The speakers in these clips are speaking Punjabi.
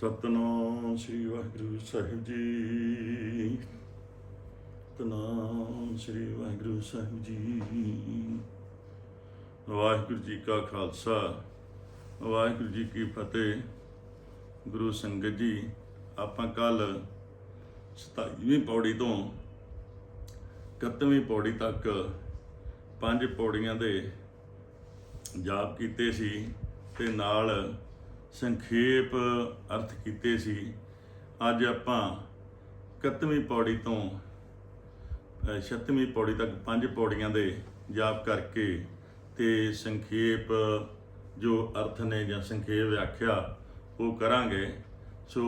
ਸਤਨਾਮ ਸ੍ਰੀ ਵਾਹਿਗੁਰੂ ਸਾਹਿਬ ਜੀ। ਸਤਨਾਮ ਸ੍ਰੀ ਵਾਹਿਗੁਰੂ ਸਾਹਿਬ ਜੀ। ਵਾਹਿਗੁਰੂ ਜੀ ਕਾ ਖਾਲਸਾ, ਵਾਹਿਗੁਰੂ ਜੀ ਕੀ ਫਤਿਹ। ਗੁਰੂ ਸੰਗਤ ਜੀ, ਆਪਾਂ ਕੱਲ 27ਵੀਂ ਪੌੜੀ ਤੋਂ 31ਵੀਂ ਪੌੜੀ ਤੱਕ ਪੰਜ ਪੌੜੀਆਂ ਦੇ ਜਾਪ ਕੀਤੇ ਸੀ ਤੇ ਨਾਲ ਸੰਖੇਪ ਅਰਥ ਕੀਤੇ ਸੀ। ਅੱਜ ਆਪਾਂ 31ਵੀਂ ਪੌੜੀ ਤੋਂ 36ਵੀਂ ਪੌੜੀ ਤੱਕ ਪੰਜ ਪੌੜੀਆਂ ਦੇ ਜਾਪ ਕਰਕੇ ਤੇ ਸੰਖੇਪ ਜੋ ਅਰਥ ਨੇ ਜਾਂ ਸੰਖੇਪ ਵਿਆਖਿਆ ਉਹ ਕਰਾਂਗੇ। ਸੋ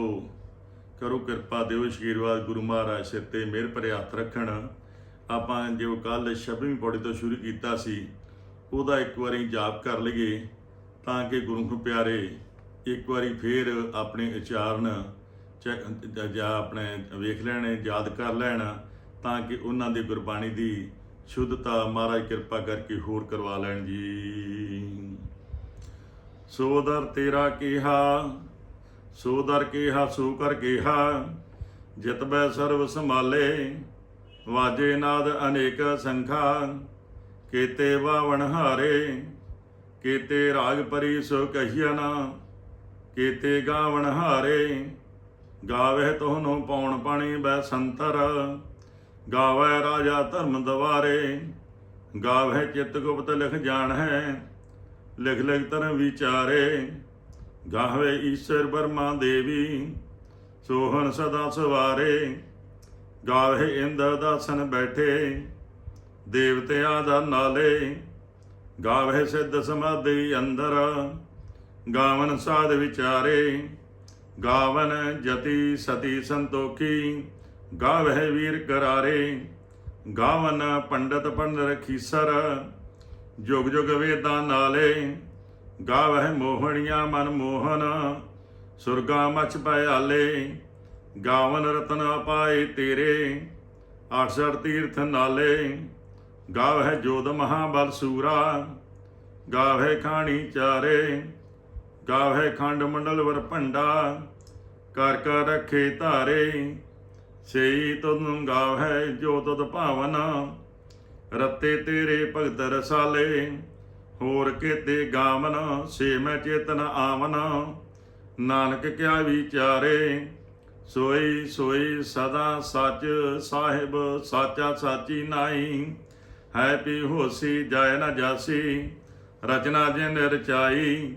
ਕਰੋ ਕਿਰਪਾ, ਦਿਓ ਅਸ਼ੀਰਵਾਦ, ਗੁਰੂ ਮਹਾਰਾਜ ਸਿਰ ਤੇ ਮਿਹਰ ਭਰੇ ਹੱਥ ਰੱਖਣ। ਆਪਾਂ ਜੋ ਕੱਲ 26ਵੀਂ ਪੌੜੀ ਤੋਂ ਸ਼ੁਰੂ ਕੀਤਾ ਸੀ, ਉਹਦਾ ਇੱਕ ਵਾਰੀ ਜਾਪ ਕਰ ਲਈਏ ਤਾਂ ਕਿ ਗੁਰੂ ਨੂੰ ਪਿਆਰੇ ਇੱਕ ਵਾਰੀ ਫੇਰ ਆਪਣੇ ਉਚਾਰਨ ਚ- ਜਾਂ ਆਪਣੇ ਵੇਖ ਲੈਣ, ਯਾਦ ਕਰ ਲੈਣ, ਤਾਂ ਕਿ ਉਹਨਾਂ ਦੀ ਗੁਰਬਾਣੀ ਦੀ ਸ਼ੁੱਧਤਾ ਮਹਾਰਾਜ ਕਿਰਪਾ ਕਰਕੇ ਹੋਰ ਕਰਵਾ ਲੈਣ ਜੀ। ਸੋ ਦਰ ਤੇਰਾ ਕਿਹਾ, ਸੋ ਦਰ ਕੀਹਾ, ਸੋ ਕਰ ਕਿਹਾ, ਜਿਤ ਬੈ ਸਰਬ ਸੰਭਾਲੇ, ਵਾਜੇ ਨਾਦ ਅਨੇਕ ਸੰਖਾ, ਕੀਤੇ ਵਾਵਣ ਹਾਰੇ, ਕੀਤੇ ਰਾਗ ਪਰੀ ਸੋ ਕਹੀਆ ਨਾ। ਕੀਤੇ ਗਾਵਣ ਹਾਰੇ, ਗਾਵੇ ਤੋਹਨੋਂ ਪੌਣ ਪਾਣੀ ਬੈ ਸੰਤਰ, ਗਾਵੇ ਰਾਜਾ ਧਰਮ ਦਵਾਰੇ, ਗਾਵੇ ਚਿਤ ਗੁਪਤ ਲਿਖ ਜਾਣ ਹੈ ਲਿਖ ਲਿਖ ਧਰਮ ਵਿਚਾਰੇ, ਗਾਵੇ ਈਸ਼ਰ ਬਰਮਾ ਦੇਵੀ, ਸੋਹਣ ਸਦਾ ਸਵਾਰੇ, ਗਾਵੇ ਇੰਦਰ ਦਾਸਨ ਬੈਠੇ, ਦੇਵਤਿਆਂ ਦਾ ਨਾਲੇ, ਗਾਵੇ ਸਿੱਧ ਸਮਾਧੀ ਅੰਦਰ। ਗਾਵਨ ਸਾਧ ਵਿਚਾਰੇ, ਗਾਵਨ ਜਤੀ ਸਤੀ ਸੰਤੋਖੀ ਗਾਵੇ ਵੀਰ ਕਰਾਰੇ, ਗਾਵਨ ਪੰਡਤ ਪੰਡ ਰਖੀਸਰ, ਜੁਗ ਜੁਗ ਵੇਦਾਂ ਨਾਲੇ, ਗਾਵਹਿ ਮੋਹਣੀਆਂ ਮਨ ਮੋਹਨ, ਸੁਰਗਾ ਮਚ ਪਿਆਲੇ ਗਾਵਨ ਰਤਨ ਪਾਏ ਤੇਰੇ 68 ਤੀਰਥ ਨਾਲੇ, ਗਾਵਹਿ ਜੋਧ ਮਹਾਬਲ ਸੂਰਾ, ਗਾਵਹਿ ਖਾਣੀ ਚਾਰੇ ਗਾਵਹਿ ਖੰਡ ਮੰਡਲ ਵਰ ਭੰਡਾ, ਕਰ ਕਰ ਰੱਖੇ ਧਾਰੇ। ਸਈ ਤੁਨ ਗਾਵਹਿ ਜੋ ਤੁਧ ਭਾਵਨਾ, ਰਤੇ ਤੇਰੇ ਭਗਤ ਰਸਾਲੇ। ਹੋਰ ਕੀਤੇ ਗਾਵਨ, ਸੇ ਮੈਂ ਚੇਤਨ ਆਵਨ। ਨਾਨਕ ਕਿਆ ਵਿਚਾਰੇ, ਸੋਈ ਸੋਈ ਸਦਾ ਸੱਚ ਸਾਹਿਬ, ਸਾਚਾ ਸਾਚੀ ਨਾਈ ਹੈ ਪੀ ਹੋਸੀ ਜਾਇ ਨਾ ਜਾਸੀ, ਰਚਨਾ ਜਿਨ ਰਚਾਈ।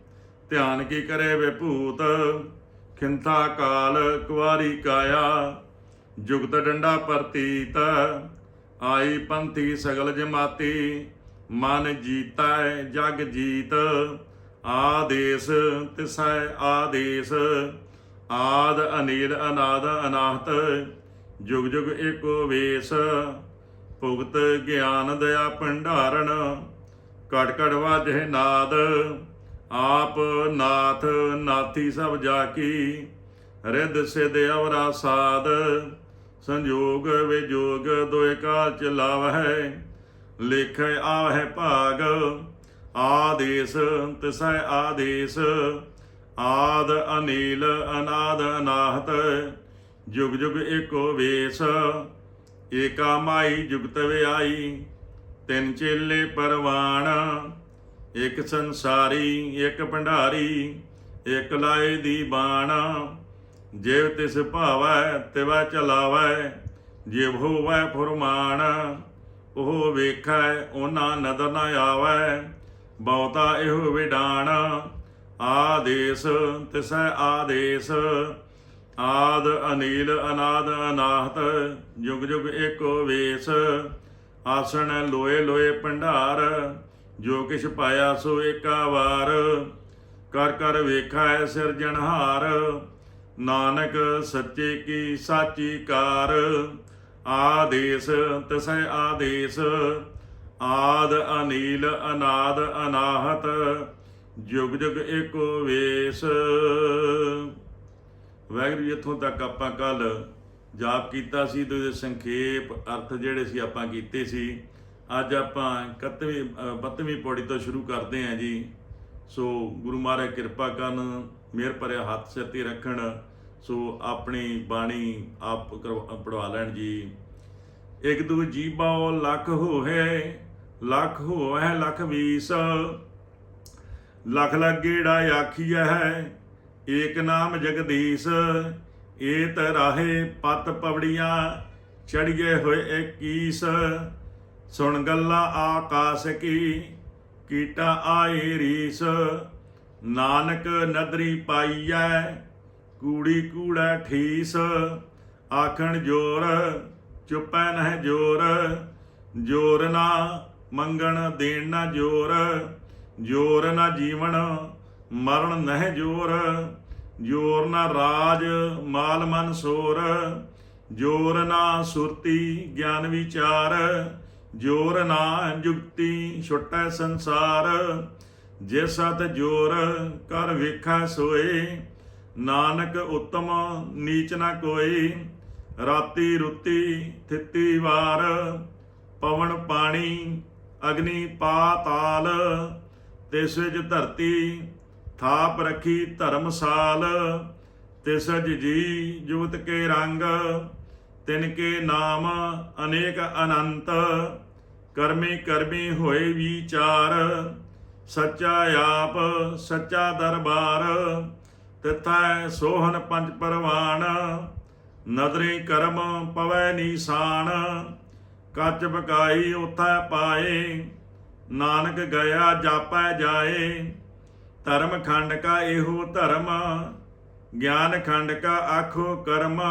ਧਿਆਨ ਕੀ ਕਰੇ ਵੇ ਭੂਤ? ਖਿੰਥਾ ਕਾਲ ਕੁਵਾਰੀ ਕਾਇਆ, ਜੁਗਤ ਡੰਡਾ ਪ੍ਰਤੀਤ। ਆਈ ਪੰਥੀ ਸਗਲ ਜਮਾਤੀ, ਮਨ ਜੀਤੈ ਜਗ ਜੀਤ। ਆਦੇਸ ਤਿਸੈ ਆਦੇਸ, ਆਦ ਅਨੀਲ ਅਨਾਦ ਅਨਾਹਤ, ਜੁਗ ਜੁਗ ਏਕੋ ਵੇਸ। ਭੁਗਤ ਗਿਆਨ ਦਇਆ ਭੰਡਾਰਨ, ਕਟ ਕਟ ਵਾਜੇ ਨਾਦ। ਆਪ ਨਾਥ ਨਾਥੀ ਸਭ ਜਾ ਕੀ ਰਿੱਧ ਸਿਧ ਅਵਰਾ ਸਾਧ, ਸੰਜੋਗ ਵਿਜੋਗ ਦੋਇ ਕਾਲ ਚਲਾਵਹਿ ਲਿਖੈ ਆਵਹਿ ਭਾਗ, ਆਦੇਸ ਤਿਸੈ ਆਦੇਸ, ਆਦ ਅਨੀਲ ਅਨਾਦ ਅਨਾਹਤ, ਜੁਗ ਜੁਗ ਏਕੋ ਵੇਸ, ਏਕਾ ਮਾਈ ਜੁਗਤ ਵਿਆਈ, ਤਿੰਨ ਚੇਲੇ ਪਰਵਾਣ ਇੱਕ ਸੰਸਾਰੀ, ਇੱਕ ਭੰਡਾਰੀ, ਇਕ ਲਾਏ ਦੀ ਬਾਣ। ਜਿਵ ਤਿਸ ਭਾਵੈ, ਤਿਵੈ ਚਲਾਵੈ ਜਿਵ ਹੋਵੈ ਫੁਰਮਾਨ, ਉਹ ਵੇਖੈ, ਉਹਨਾਂ ਨਦਰ ਨ ਆਵੈ, ਬਹੁਤਾ ਇਹੋ ਵਿਡਾਣ। ਆਦੇਸ, ਤਿਸੈ ਆਦੇਸ। ਆਦ ਅਨੀਲ, ਅਨਾਦ ਅਨਾਹਤ, ਜੁਗ ਜੁਗ ਏਕੋ ਵੇਸ। ਆਸਣ ਲੋਏ ਲੋਏ ਭੰਡਾਰ ਜੋ ਕਿਛ ਪਾਇਆ ਸੋ ਏਕਾ ਵਾਰ। ਕਰ ਕਰ ਵੇਖੈ ਸਿਰਜਣਹਾਰ ਨਾਨਕ ਸੱਚੇ ਕੀ ਸਾਚੀ ਕਾਰ। ਆਦੇਸ ਤਸੈ ਆਦੇਸ। ਆਦ ਅਨੀਲ ਅਨਾਦ ਅਨਾਹਤ। ਜੁਗ ਜੁਗ ਏਕੋ ਵੇਸ। ਵਾਹਿਗੁਰੂ ਜਿੱਥੋਂ ਤੱਕ ਆਪਾਂ ਕੱਲ ਜਾਪ ਕੀਤਾ ਸੀ ਤੇ ਉਹਦੇ ਸੰਖੇਪ ਅਰਥ ਜਿਹੜੇ ਸੀ ਆਪਾਂ ਕੀਤੇ ਸੀ। ਅੱਜ ਆਪਾਂ 31ਵੀਂ 32ਵੀਂ ਪੌੜੀ ਤੋਂ ਸ਼ੁਰੂ ਕਰਦੇ ਹਾਂ ਜੀ। ਸੋ ਗੁਰੂ ਮਹਾਰਾਜ ਕਿਰਪਾ ਕਰਨ ਮਿਹਰ ਭਰਿਆ ਹੱਥ, ਸਿਰ ਤੇ ਰੱਖਣ। ਸੋ ਆਪਣੀ ਬਾਣੀ ਆਪ ਕਰਵਾ- ਪੜਵਾ ਲੈਣ ਜੀ। ਇੱਕ ਦੂ ਜੀਬਾਓ ਲੱਖ ਹੋਏ ਲੱਖ ਹੋਏ ਲੱਖ ਵੀਸ ਲੱਖ ਗੇੜਾ ਆਖੀਐ ਹੈ ਏਕ ਨਾਮ ਜਗਦੀਸ਼। ਏਤ ਰਾਹੇ ਪਤ ਪਵੜੀਆਂ ਚੜੀਏ ਹੋਏ 21 ਸੁਣ ਗੱਲਾਂ ਆਕਾਸ਼ ਕੀ, ਕੀਟਾ ਆਏ ਰੀਸ। ਨਾਨਕ ਨਦਰੀ ਪਾਈਐ, ਕੂੜੀ ਕੂੜਾ ਠੀਸ। ਆਖਣ ਜੋਰ, ਚੁੱਪੈ ਨਹਿ ਜੋਰ। ਜੋਰ ਨਾ ਮੰਗਣ, ਦੇਣ ਨਾ ਜੋਰ। ਜੋਰ ਨਾ ਜੀਵਨ, ਮਰਨ ਨਹਿ ਜੋਰ। ਜੋਰ ਨਾ ਰਾਜ, ਮਾਲ ਮਨ ਸੋਰ। ਜੋਰ ਨਾ ਸੁਰਤੀ, ਗਿਆਨ ਵਿਚਾਰ। ਜੋਰ ਨਾ ਜੁਗਤੀ ਛੁਟੈ ਸੰਸਾਰ, ਜੇ ਸਤ ਜੋਰ ਕਰ ਵੇਖਾ ਸੋਏ, ਨਾਨਕ ਉਤਮ ਨੀਚ ਨਾ ਕੋਈ, ਰਾਤੀ ਰੁੱਤੀ ਥਿੱਤੀ ਵਾਰ, ਪਵਨ ਪਾਣੀ ਅਗਨੀ ਪਾਤਾਲ ਤਿਸ ਵਿਚ ਧਰਤੀ ਥਾਪ ਰਖੀ ਧਰਮਸਾਲ ਤਿਸ ਜੀ ਜੁਗਤ ਕੇ ਰੰਗ, ਤਿਨ ਕੇ ਨਾਮ ਅਨੇਕ ਅਨੰਤ ਕਰਮੀ ਕਰਮੀ ਹੋਏ ਵਿਚਾਰ, ਸੱਚਾ ਆਪ, ਸੱਚਾ ਦਰਬਾਰ। ਤਿਥੈ ਸੋਹਨ ਪੰਜ ਪਰਵਾਨ, ਨਦਰੀ ਕਰਮ ਪਵੈ ਨੀਸਾਨ। ਕੱਚ ਬਕਾਈ ਉਥੈ ਪਾਏ, ਨਾਨਕ ਗਿਆ ਜਾਪੈ ਜਾਏ। ਧਰਮ ਖੰਡ ਕਾ ਇਹੋ ਧਰਮ, ਗਿਆਨ ਖੰਡ ਕਾ ਆਖੋ ਕਰਮ।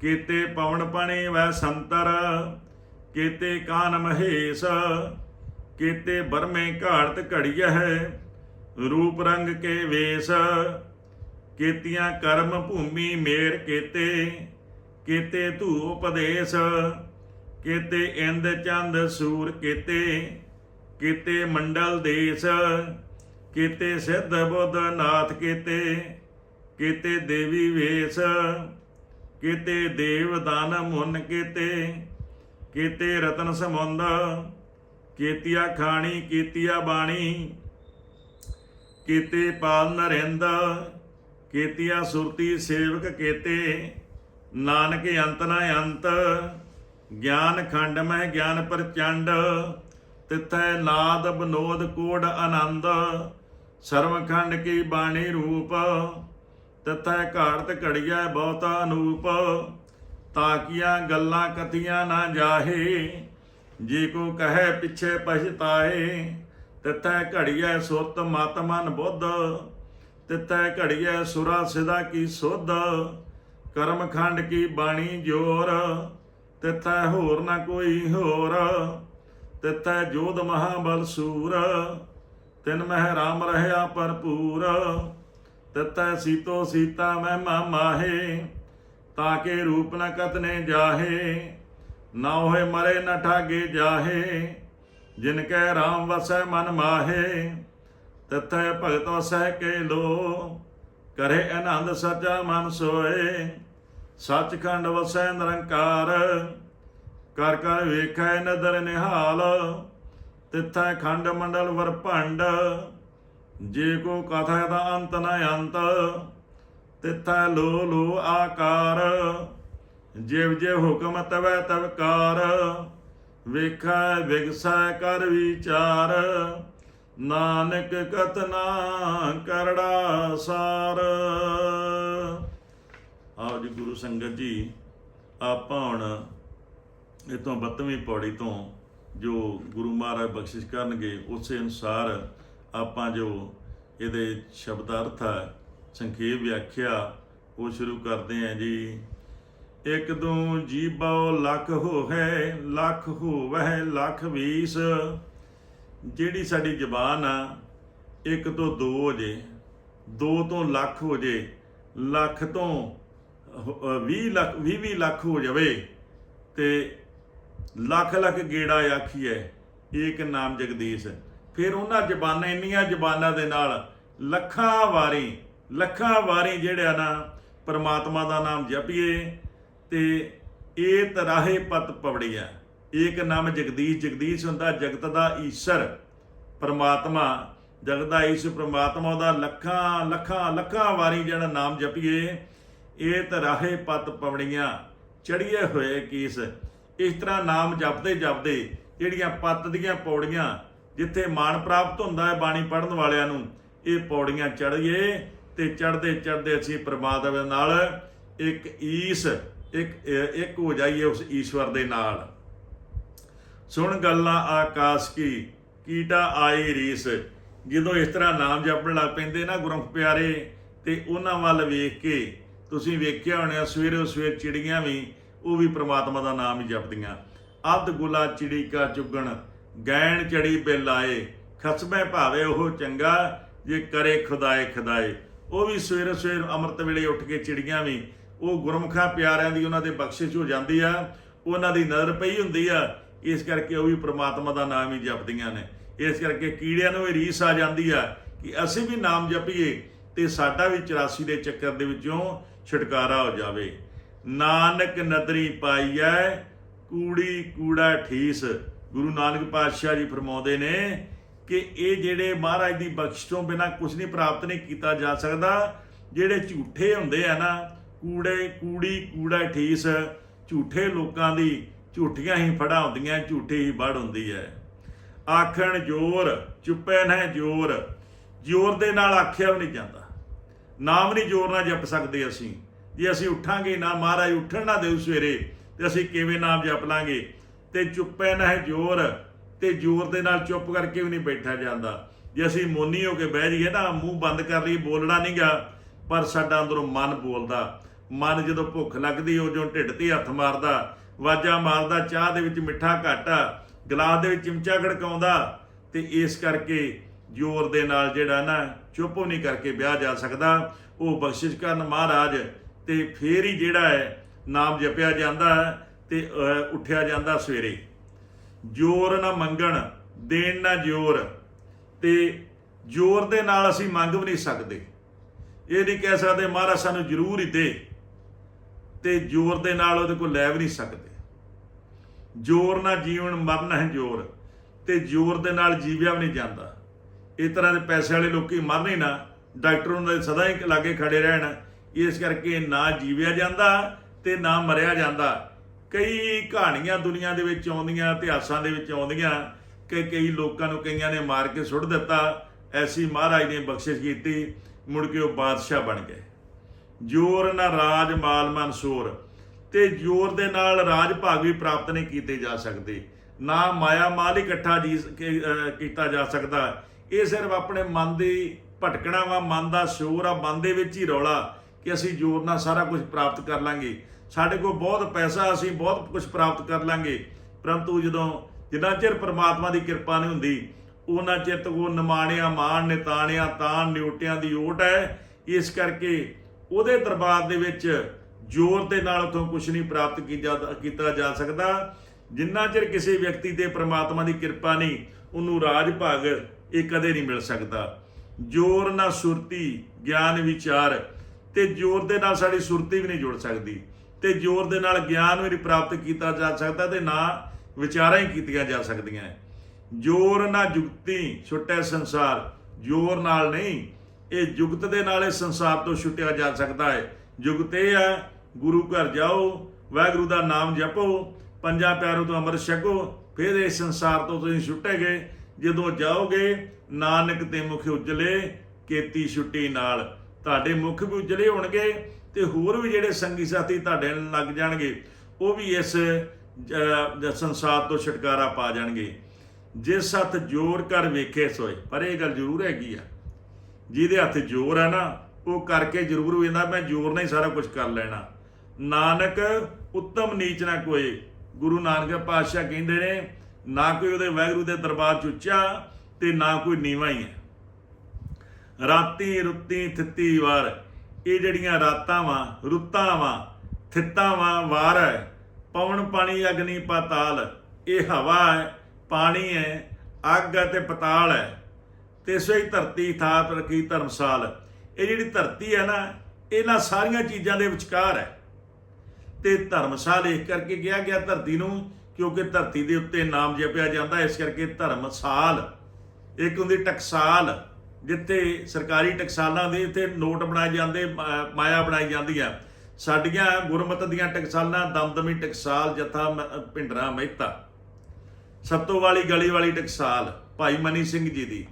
ਕੀਤੇ ਪਵਨ ਪਣੇ ਵੈ ਸੰਤਰ ਕੀਤੇ ਕਾਨ ਮਹੇਸ਼, ਕੀਤੇ ਬਰਮੇ ਘਾੜਤ ਹੈ ਰੂਪ ਰੰਗ ਕੇ ਵੇਸ, ਕੀਤੀਆਂ ਕਰਮ ਭੂਮੀ ਮੇਰ ਕੀਤੇ ਕੀਤੇ ਧੂ ਉਪਦੇਸ਼, ਕੀਤੇ ਇੰਦ ਚੰਦ ਸੂਰ ਕੀਤੇ ਕੀਤੇ ਮੰਡਲ ਦੇਸ, ਕੀਤੇ ਸਿੱਧ ਬੁੱਧ ਨਾਥ ਕੀਤੇ ਕੀਤੇ ਦੇਵੀ ਵੇਸ, ਕੀਤੇ ਦੇਵ ਦਾਨ ਮੁੰਨ ਕੀਤੇ ਕੀਤੇ ਰਤਨ ਸਮੁੰਦ ਕੀਤੀਆ ਖਾਣੀ, ਕੀਤੀਆ ਬਾਣੀ, ਕੀਤੇ ਪਾਲ ਨਰਿੰਦ, ਕੀਤੀਆ ਸੁਰਤੀ ਸੇਵਕ ਕੀਤੇ, ਨਾਨਕ ਅੰਤ ਨਾ ਅੰਤ, ਗਿਆਨ ਖੰਡ ਮਹਿ ਗਿਆਨ ਪ੍ਰਚੰਡ, ਤਿਥੈ ਨਾਦ ਬਨੋਦ ਕੋੜ ਆਨੰਦ, ਸਰਵ ਖੰਡ ਕੀ ਬਾਣੀ ਰੂਪ, ਤਥੈ ਘਾੜਤ ਘੜੀਐ ਬਹੁਤਾ ਅਨੂਪ ਤਾਕੀਆਂ ਗੱਲਾਂ ਕਤੀਆਂ ਨਾ ਜਾਹੇ। ਜੇ ਕੋ ਕਹੈ ਪਿਛੇ ਪਛਤਾਏ, ਤਿਥੈ ਘੜੀਐ ਸੁਰਤ ਮਤ ਮਨ ਬੁੱਧ। ਤਿਥੈ ਘੜੀਐ ਸੁਰਾ ਸਿਦਾ ਕੀ ਸੁਧ। ਕਰਮ ਖੰਡ ਕੀ ਬਾਣੀ ਜੋਰ। ਤਿਥੈ ਹੋਰ ਨਾ ਕੋਈ ਹੋਰ। ਤਿਥੈ ਜੋਧ ਮਹਾਬਲ ਸੂਰ। ਤਿਨ ਮਹਿ ਰਾਮ ਰਹਿਆ ਭਰਪੂਰ। ਤਿਥੈ ਸੀਤੋ ਸੀਤਾ ਮਹਿਮਾ ਮਾਹੇ। ਤਾਕੇ ਰੂਪ ਨ ਕਤਨੇ ਜਾਹੇ, ਨਾ ਹੋਏ ਮਰੇ ਨ ਠਾਗੇ ਜਾਹੇ। ਜਿਨ ਕੈ ਰਾਮ ਵਸੈ ਮਨ ਮਾਹੇ, ਤਥੈ ਭਗਤ ਵਸੈ ਕੇ ਲੋ। ਕਰੇ ਆਨੰਦ ਸਚਾ ਮਨ ਸੋਏ, ਸੱਚਖੰਡ ਵਸੈ ਨਿਰੰਕਾਰ। ਕਰ ਕਰ ਵੇਖੈ ਨਦਰ ਨਿਹਾਲ, ਤਿਥੈ ਖੰਡ ਮੰਡਲ ਵਰ ਭੰਡ ਜੇ ਕੋ ਕਥਾ ਦਾ ਅੰਤ ਨ ਅੰਤ ਤਿਥੈ ਲੋ ਲੋ ਆਕਾਰ। ਜਿਵ ਜੇ ਹੁਕਮ ਤਵੈ ਤਵਕਾਰ ਵੇਖੈ ਵਿਗਸੈ ਕਰ ਵਿਚਾਰ। ਨਾਨਕ ਕਤਨਾ ਕਰੜਾ ਸਾਰ। ਆਓ ਜੀ ਗੁਰੂ ਸੰਗਤ ਜੀ, ਆਪਾਂ ਹੁਣ ਇਤੋਂ 32ਵੀਂ ਪੌੜੀ ਤੋਂ ਜੋ ਗੁਰੂ ਮਹਾਰਾਜ ਬਖਸ਼ਿਸ਼ ਕਰਨਗੇ, ਉਸੇ ਅਨੁਸਾਰ ਆਪਾਂ ਜੋ ਇਹਦੇ ਸ਼ਬਦ ਅਰਥ ਹੈ ਸੰਖੇਪ ਵਿਆਖਿਆ ਉਹ ਸ਼ੁਰੂ ਕਰਦੇ ਹਾਂ ਜੀ। ਇੱਕ ਦੋ ਜੀਬੋ ਲੱਖ ਹੋਵੇ ਲੱਖ ਹੋਵੇ ਲੱਖ ਵੀਸ। ਜਿਹੜੀ ਸਾਡੀ ਜ਼ਬਾਨ ਆ, ਇੱਕ ਤੋਂ ਦੋ ਹੋ ਜੇ, ਦੋ ਤੋਂ ਲੱਖ ਹੋ ਜੇ, ਲੱਖ ਤੋਂ 20 ਲੱਖ 20 20 ਲੱਖ ਹੋ ਜਾਵੇ। ਤੇ ਲੱਖ ਲੱਖ ਗੇੜਾ ਆਖੀਐ ਇੱਕ ਨਾਮ ਜਗਦੀਸ਼। ਫਿਰ ਉਹਨਾਂ ਜ਼ਬਾਨਾਂ, ਇੰਨੀਆਂ ਜ਼ਬਾਨਾਂ ਦੇ ਨਾਲ ਲੱਖਾਂ ਵਾਰੀ ਲੱਖਾਂ ਵਾਰੀ ਜਿਹੜਾ ਨਾ ਪਰਮਾਤਮਾ ਦਾ ਨਾਮ ਜਪੀਏ ਤੇ ਇਹ ਤਰਾਹੇ ਪਤ ਪਵੜੀਆ ਏਕ ਨਾਮ ਜਗਦੀਸ਼ ਜਗਦੀਸ਼ ਹੁੰਦਾ ਜਗਤ ਦਾ ਈਸ਼ਰ। ਪਰਮਾਤਮਾ, ਜਗਤ ਦਾ ਈਸ਼ਰ ਪਰਮਾਤਮਾ ਦਾ ਲੱਖਾਂ ਲੱਖਾਂ ਲੱਖਾਂ ਵਾਰੀ ਜਿਹੜਾ ਨਾਮ ਜਪੀਏ, ਇਹ ਤਰਾਹੇ ਪਤ ਪਵੜੀਆਂ ਚੜੀਏ ਹੋਏ ਕੀਸ। ਇਸ ਤਰ੍ਹਾਂ ਨਾਮ ਜਪਦੇ ਜਪਦੇ ਜਿਹੜੀਆਂ ਪੱਤ ਦੀਆਂ ਪੌੜੀਆਂ ਜਿੱਥੇ ਮਾਣ ਪ੍ਰਾਪਤ ਹੁੰਦਾ ਹੈ ਬਾਣੀ ਪੜਨ ਵਾਲਿਆਂ ਨੂੰ, ਇਹ ਪੌੜੀਆਂ ਚੜ੍ਹੀਏ ਤੇ ਚੜਦੇ ਚੜਦੇ ਅਸੀਂ ਪ੍ਰਮਾਤਮਾ ਦੇ ਨਾਲ ਇੱਕ ਈਸ, ਇੱਕ ਇੱਕ ਹੋ ਜਾਈਏ ਉਸ ਈਸ਼ਵਰ ਦੇ ਨਾਲ। ਸੁਣ ਗੱਲਾਂ ਆਕਾਸ਼ ਕੀ, ਕੀਟਾ ਆਈ ਰੀਸ। ਜਦੋਂ ਇਸ ਤਰ੍ਹਾਂ ਨਾਮ ਜਪਣ ਲੱਗ ਪੈਂਦੇ ਨਾ ਗੁਰਮੁਖ ਪਿਆਰੇ, ਤੇ ਉਹਨਾਂ ਵੱਲ ਵੇਖ ਕੇ ਤੁਸੀਂ ਵੇਖਿਆ ਹੋਣਾ, ਸਵੇਰੇ ਸਵੇਰ ਚਿੜੀਆਂ ਵੀ, ਉਹ ਵੀ ਪ੍ਰਮਾਤਮਾ ਦਾ ਨਾਮ ਹੀ ਜਪਦੀਆਂ। ਅੱਧ ਗੁਲਾ ਚਿੜੀ ਕਾ ਚੁਗਣ, ਗੈਣ ਚੜੀ ਬਿਲ ਆਏ। ਖਸਮੇ ਭਾਵੇ ਉਹ ਚੰਗਾ, ਜੇ ਕਰੇ ਖੁਦਾਏ ਖੁਦਾਏ। ਉਹ ਵੀ ਸਵੇਰੇ ਸਵੇਰ ਅੰਮ੍ਰਿਤ ਵੇਲੇ ਉੱਠ ਕੇ ਚਿੜੀਆਂ ਵੀ, ਉਹ ਗੁਰਮੁਖਾਂ ਪਿਆਰਿਆਂ ਦੀ ਉਹਨਾਂ ਦੇ ਬਖਸ਼ਿਸ਼ ਹੋ ਜਾਂਦੀ ਆ, ਉਹਨਾਂ ਦੀ ਨਜ਼ਰ ਪਈ ਹੁੰਦੀ ਆ, ਇਸ ਕਰਕੇ ਉਹ ਵੀ ਪ੍ਰਮਾਤਮਾ ਦਾ ਨਾਮ ਹੀ ਜਪਦੀਆਂ ਨੇ। ਇਸ ਕਰਕੇ ਕੀੜਿਆਂ ਨੂੰ ਇਹ ਰੀਸ ਆ ਜਾਂਦੀ ਆ ਕਿ ਅਸੀਂ ਵੀ ਨਾਮ ਜਪੀਏ ਤੇ ਸਾਡਾ ਵੀ 84 ਦੇ ਚੱਕਰ ਦੇ ਵਿੱਚੋਂ ਛੁਟਕਾਰਾ ਹੋ ਜਾਵੇ। ਨਾਨਕ ਨਦਰੀ ਪਾਈਐ, ਕੂੜੀ ਕੂੜਾ ਠੀਸ। ਗੁਰੂ ਨਾਨਕ ਪਾਤਸ਼ਾਹ ਜੀ ਫਰਮਾਉਂਦੇ ਨੇ ਕਿ ਇਹ ਜਿਹੜੇ ਮਹਾਰਾਜ ਦੀ ਬਖਸ਼ ਤੋਂ ਬਿਨਾ ਕੁਝ ਨਹੀਂ ਪ੍ਰਾਪਤ ਨਹੀਂ ਕੀਤਾ ਜਾ ਸਕਦਾ, ਜਿਹੜੇ ਝੂਠੇ ਹੁੰਦੇ ਆ ਨਾ, ਕੂੜੇ, ਕੂੜੀ, ਕੂੜਾ, ਠੀਸ, ਝੂਠੇ ਲੋਕਾਂ ਦੀ ਝੂਠੀਆਂ ਹੀ ਫੜਾ ਹੁੰਦੀਆਂ, ਝੂਠੇ ਹੀ ਵੜ ਹੁੰਦੀ ਹੈ। ਆਖਣ ਜੋਰ, ਚੁੱਪੇ ਨਾ ਜੋਰ ਜੋਰ ਦੇ ਨਾਲ ਆਖਿਆ ਵੀ ਨਹੀਂ ਜਾਂਦਾ। ਨਾਮ ਨਹੀਂ ਜੋਰ ਨਾਲ ਜਪ ਸਕਦੇ ਅਸੀਂ। ਜੇ ਅਸੀਂ ਉੱਠਾਂਗੇ ਨਾ, ਮਹਾਰਾਜ ਉੱਠਣ ਨਾ ਦੇਉ ਸਵੇਰੇ, ਤੇ ਅਸੀਂ ਕਿਵੇਂ ਨਾਮ ਜਪ ਲਾਂਗੇ? ਤੇ ਚੁੱਪੇ ਨਾ ਜੋਰ ਤੇ ਜੋਰ ਦੇ ਨਾਲ ਚੁੱਪ ਕਰਕੇ ਵੀ ਨਹੀਂ ਬੈਠਾ ਜਾਂਦਾ। ਜੇ ਅਸੀਂ ਮੋਨੀ ਹੋ ਕੇ ਬਹਿ ਜਾਈਏ ਨਾ, ਮੂੰਹ ਬੰਦ ਕਰ ਲਈ ਬੋਲਣਾ ਨਹੀਂਗਾ ਪਰ ਸਾਡਾ ਅੰਦਰੋਂ ਮਨ ਬੋਲਦਾ। ਮਨ ਜਦੋਂ ਭੁੱਖ ਲੱਗਦੀ ਉਦੋਂ ਢਿੱਡ ਤੇ ਹੱਥ ਮਾਰਦਾ। ਵਾਜਾ ਮਾਰਦਾ, ਚਾਹ ਦੇ ਵਿੱਚ ਮਿੱਠਾ ਘੱਟ ਆ ਗਲਾਸ ਦੇ ਵਿੱਚ ਚਮਚਾ ਗੜਕਾਉਂਦਾ ਤੇ ਇਸ ਕਰਕੇ ਜ਼ੋਰ ਦੇ ਨਾਲ ਜਿਹੜਾ ਨਾ ਚੁੱਪ ਨਹੀਂ ਕਰਕੇ ਵਿਆਹ ਜਾ ਸਕਦਾ। ਉਹ ਬਖਸ਼ਿਸ਼ ਕਰਨ ਮਹਾਰਾਜ। ਤੇ ਫੇਰ ਹੀ ਜਿਹੜਾ ਹੈ, ਨਾਮ ਜਪਿਆ ਜਾਂਦਾ ਹੈ ਤੇ ਉੱਠਿਆ ਜਾਂਦਾ ਸਵੇਰੇ। ਜੋਰ ਨਾ ਮੰਗਣ, ਦੇਣ ਨਾ ਜੋਰ। ਤੇ ਜੋਰ ਦੇ ਨਾਲ ਅਸੀਂ ਮੰਗ ਵੀ ਨਹੀਂ ਸਕਦੇ। ਇਹ ਨਹੀਂ ਕਹਿ ਸਕਦੇ, ਮਹਾਰਾਜ ਸਾਨੂੰ ਜ਼ਰੂਰ ਹੀ ਦੇ। ਤੇ ਜੋਰ ਦੇ ਨਾਲ ਉਹਦੇ ਕੋਲ ਲੈ ਵੀ ਨਹੀਂ ਸਕਦੇ। ਜੋਰ ਨਾ ਜੀਵਨ ਮਰਨ ਹੈ ਜੋਰ। ਤੇ ਜੋਰ ਦੇ ਨਾਲ ਜੀਵਿਆ ਵੀ ਨਹੀਂ ਜਾਂਦਾ। ਇਸ ਤਰ੍ਹਾਂ ਦੇ ਪੈਸੇ ਵਾਲੇ ਲੋਕੀ ਮਰਨ ਹੀ ਨਾ। ਡਾਕਟਰ ਉਹਨਾਂ ਦੇ ਸਦਾ ਹੀ ਲਾਗੇ ਖੜੇ ਰਹਿਣ। ਇਸ ਕਰਕੇ ਨਾ ਜੀਵਿਆ ਜਾਂਦਾ ਤੇ ਨਾ ਮਰਿਆ ਜਾਂਦਾ। ਕਈ ਕਹਾਣੀਆਂ ਦੁਨੀਆ ਦੇ ਵਿੱਚ ਆਉਂਦੀਆਂ, ਇਤਿਹਾਸਾਂ ਦੇ ਵਿੱਚ ਆਉਂਦੀਆਂ ਕਿ ਕਈ ਲੋਕਾਂ ਨੂੰ ਕਈਆਂ ਨੇ ਮਾਰ ਕੇ ਸੁੱਟ ਦਿੱਤਾ, ਐਸੀ ਮਹਾਰਾਜ ਨੇ ਬਖਸ਼ਿਸ਼ ਕੀਤੀ, ਮੁੜ ਕੇ ਉਹ ਬਾਦਸ਼ਾਹ ਬਣ ਗਏ। ਜੋਰ ਨਾ ਰਾਜ ਮਾਲ ਮਨਸੂਰ ਤੇ ਜੋਰ ਦੇ ਨਾਲ ਰਾਜ ਭਾਗ ਵੀ ਪ੍ਰਾਪਤ ਨਹੀਂ ਕੀਤੇ ਜਾ ਸਕਦੇ, ਨਾ ਮਾਇਆ ਮਾਲ ਇਕੱਠਾ ਜੀ ਕੀਤਾ ਜਾ ਸਕਦਾ। ਇਹ ਸਿਰਫ ਆਪਣੇ ਮਨ ਦੀ ਭਟਕਣਾ ਵਾ, ਮਨ ਦਾ ਸ਼ੋਰ ਆ, ਮਨ ਦੇ ਵਿੱਚ ਹੀ ਰੌਲਾ ਕਿ ਅਸੀਂ ਜੋਰ ਨਾਲ ਸਾਰਾ ਕੁਝ ਪ੍ਰਾਪਤ ਕਰ ਲਾਂਗੇ। ਸਾਡੇ ਕੋਲ ਬਹੁਤ ਪੈਸਾ, ਅਸੀਂ ਬਹੁਤ ਕੁਝ ਪ੍ਰਾਪਤ ਕਰ ਲਾਂਗੇ। ਪਰੰਤੂ ਜਦੋਂ, ਜਿੰਨਾ ਚਿਰ ਪਰਮਾਤਮਾ ਦੀ ਕਿਰਪਾ ਨਹੀਂ ਹੁੰਦੀ ਉਹਨਾਂ ਚਿਰ ਤੱਕ ਉਹ ਨਿਮਾਣਿਆ, ਮਾਣ, ਨਿਤਾਣਿਆ, ਤਾਣ, ਨਿਉਟਿਆਂ ਦੀ ਓਟ ਹੈ। ਇਸ ਕਰਕੇ ਉਹਦੇ ਦਰਬਾਰ ਦੇ ਵਿੱਚ ਜ਼ੋਰ ਦੇ ਨਾਲ ਉਥੋਂ ਕੁਝ ਨਹੀਂ ਪ੍ਰਾਪਤ ਕੀਤਾ ਕੀਤਾ ਜਾ ਸਕਦਾ। ਜਿੰਨਾ ਚਿਰ ਕਿਸੇ ਵਿਅਕਤੀ ਤੇ ਪ੍ਰਮਾਤਮਾ ਦੀ ਕਿਰਪਾ ਨਹੀਂ, ਉਹਨੂੰ ਰਾਜ ਭਾਗ ਇਹ ਕਦੇ ਨਹੀਂ ਮਿਲ ਸਕਦਾ। ਜ਼ੋਰ ਨਾ ਸੁਰਤੀ, ਗਿਆਨ, ਵਿਚਾਰ ਤੇ ਜ਼ੋਰ ਦੇ ਨਾਲ ਸਾਡੀ ਸੁਰਤੀ ਵੀ ਨਹੀਂ ਜੁੜ ਸਕਦੀ। ਤੇ ਜ਼ੋਰ ਦੇ ਨਾਲ ਗਿਆਨ ਵੀ ਨਹੀਂ ਪ੍ਰਾਪਤ ਕੀਤਾ ਜਾ ਸਕਦਾ ਤੇ ਨਾ ਵਿਚਾਰਾਂ ਹੀ ਕੀਤੀਆਂ ਜਾ ਸਕਦੀਆਂ। ਜੋਰ ਨਾ ਜੁਗਤੀ ਛੁੱਟੇ ਸੰਸਾਰ, ਜੋਰ ਨਾਲ ਨਹੀਂ, ਇਹ ਜੁਗਤ ਦੇ ਨਾਲ ਇਹ ਸੰਸਾਰ ਤੋਂ ਛੁੱਟਿਆ ਜਾ ਸਕਦਾ ਹੈ। ਜੁਗਤ ਇਹ ਆ ਗੁਰੂ ਘਰ ਜਾਓ, ਵਾਹਿਗੁਰੂ ਦਾ ਨਾਮ ਜਪੋ, ਪੰਜਾਂ ਪਿਆਰੋ ਤੋਂ ਅੰਮ੍ਰਿਤ ਛਕੋ, ਫਿਰ ਇਸ ਸੰਸਾਰ ਤੋਂ ਤੁਸੀਂ ਛੁੱਟੇ ਗਏ ਜਦੋਂ ਜਾਓਗੇ, ਨਾਨਕ ਦੇ ਮੁਖ ਉਜਲੇ, ਕੀਤੀ ਛੁੱਟੀ ਨਾਲ। ਤੁਹਾਡੇ ਮੁਖ ਵੀ ਉਜਲੇ ਹੋਣਗੇ ਤੇ ਹੋਰ ਵੀ ਜਿਹੜੇ ਸੰਗੀ ਸਾਥੀ ਤੁਹਾਡੇ ਨਾਲ ਲੱਗ ਜਾਣਗੇ, ਉਹ ਵੀ ਇਸ ਸੰਸਾਰ ਤੋਂ ਛੁਟਕਾਰਾ ਪਾ ਜਾਣਗੇ। ਜਿਸ ਹੱਥ ਜੋਰ ਕਰ ਵੇਖੇ ਸੋਏ, ਪਰ ਇਹ ਗੱਲ ਜ਼ਰੂਰ ਹੈਗੀ ਆ। ਜਿਹਦੇ ਹੱਥ ਜ਼ੋਰ ਹੈ ਨਾ, ਉਹ ਕਰਕੇ ਜ਼ਰੂਰ ਵੇਂਦਾ ਮੈਂ ਜ਼ੋਰ ਨਾਲ ਹੀ ਸਾਰਾ ਕੁਝ ਕਰ ਲੈਣਾ। ਨਾਨਕ, ਉੱਤਮ ਨੀਚ ਨਾ ਕੋਈ ਗੁਰੂ ਨਾਨਕ ਪਾਤਸ਼ਾਹ ਕਹਿੰਦੇ ਨੇ, ਨਾ ਕੋਈ ਉਹਦੇ ਵਾਹਿਗੁਰੂ ਦੇ ਦਰਬਾਰ ਚ ਉੱਚਾ ਤੇ ਨਾ ਕੋਈ ਨੀਵਾਂ ਹੀ ਹੈ। ਰਾਤੀ ਰੁੱਤੀ ਥਿੱਤੀ ਵਾਰ। ਇਹ ਜਿਹੜੀਆਂ ਰਾਤਾਂ ਵਾਂ, ਰੁੱਤਾਂ ਵਾਂ, ਥਿੱਤਾਂ ਵਾਂ, ਵਾਰ ਹੈ ਪਵਨ ਪਾਣੀ, ਅਗਨੀ ਪਾਤਾਲ, ਇਹ ਹਵਾ ਹੈ ਪਾਣੀ ਹੈ ਅੱਗ ਹੈ ਤੇ ਪਤਾਲ ਹੈ ਤੇ ਸੋਈ ਧਰਤੀ ਥਾਪ ਰਖੀ ਧਰਮਸਾਲ। ਇਹ ਜਿਹੜੀ ਧਰਤੀ ਹੈ ਨਾ, ਇਹਨਾਂ ਸਾਰੀਆਂ ਚੀਜ਼ਾਂ ਦੇ ਵਿਚਕਾਰ ਹੈ ਤੇ ਧਰਮਸਾਲ ਇਸ ਕਰਕੇ ਕਿਹਾ ਗਿਆ ਧਰਤੀ ਨੂੰ, ਕਿਉਂਕਿ ਧਰਤੀ ਦੇ ਉੱਤੇ ਨਾਮ ਜਪਿਆ ਜਾਂਦਾ, ਇਸ ਕਰਕੇ ਧਰਮਸਾਲ। ਇੱਕ ਹੁੰਦੀ ਟਕਸਾਲ। ਜਿੱਥੇ ਸਰਕਾਰੀ ਟਕਸਾਲਾਂ ਦੇ ਇੱਥੇ ਨੋਟ ਬਣਾਏ ਜਾਂਦੇ ਮਾ- ਮਾਇਆ ਬਣਾਈ ਜਾਂਦੀ ਆ। ਸਾਡੀਆਂ ਗੁਰਮਤ ਦੀਆਂ ਟਕਸਾਲਾਂ, ਦਮਦਮੀ ਟਕਸਾਲ, ਜਥਾ ਮ- ਭਿੰਡਰਾ ਮਹਿਤਾ। ਸੱਤੋ ਵਾਲੀ ਗਲੀ ਵਾਲੀ ਟਕਸਾਲ, ਭਾਈ ਮਨੀ ਸਿੰਘ ਜੀ ਦੀ